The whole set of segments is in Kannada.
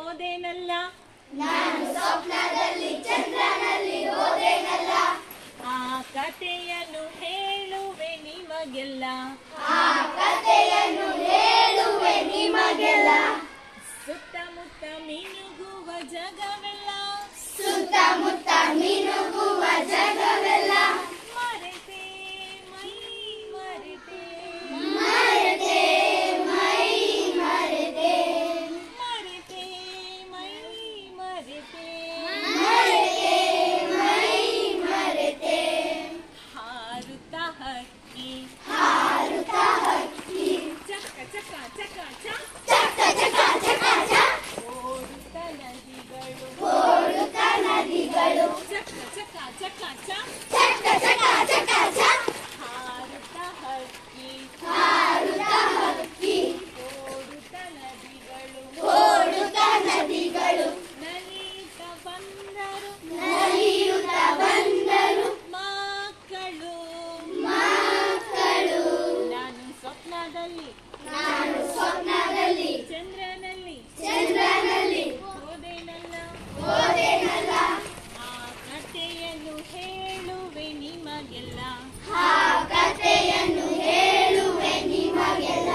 ಹೋದೇನಲ್ಲ? ನಾನು ಸ್ವಪ್ನದಲ್ಲಿ ಚಂದ್ರನಲ್ಲಿ ಹೋದೇನಲ್ಲ. ಆ ಕಥೆಯನ್ನು ಹೇಳುವೆ ನಿಮಗೆಲ್ಲ. ಆ ಕಥೆಯನ್ನು ಹೇಳುವೆ ನಿಮಗೆಲ್ಲ. ಸುತ್ತಮುತ್ತ ಮಿನುಗುವ ಜಗವೆಲ್ಲ. ಸುತ್ತಮುತ್ತ ಹಕ್ಕಿ ಹಾರುತ್ತ ಹಕ್ಕಿ ಚಕ್ಕ ಚಕ್ಕ ಚಕ್ಕ ಚಕ್ಕ ಚಕ ಚಕ ಚಕ ಚಕ ಓಡುತ್ತ ನದಿಗಳು ಓಡುತ್ತ ನದಿಗಳು ಚಕ್ಕ ಚಕ್ಕ ಚಕ್ಕ ಚಕ್ಕ ಸ್ವಪ್ನದಲ್ಲಿ. ನಾನು ಸ್ವಪ್ನದಲ್ಲಿ. ಚಂದ್ರನಲ್ಲಿ. ಚಂದ್ರನಲ್ಲಿ. ಓದೇನಲ್ಲ ಓದೇನಲ್ಲ ಆ ಕಥೆಯನ್ನು ಹೇಳುವೆ ನಿಮಗೆಲ್ಲ. ಆ ಕಥೆಯನ್ನು ಹೇಳುವೆ ನಿಮಗೆಲ್ಲ.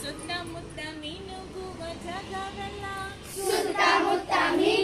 ಸುತ್ತಮುತ್ತ ಮಿನುಗುವ ಜಗವೆಲ್ಲ. ಸುತ್ತಮುತ್ತ ಮೀ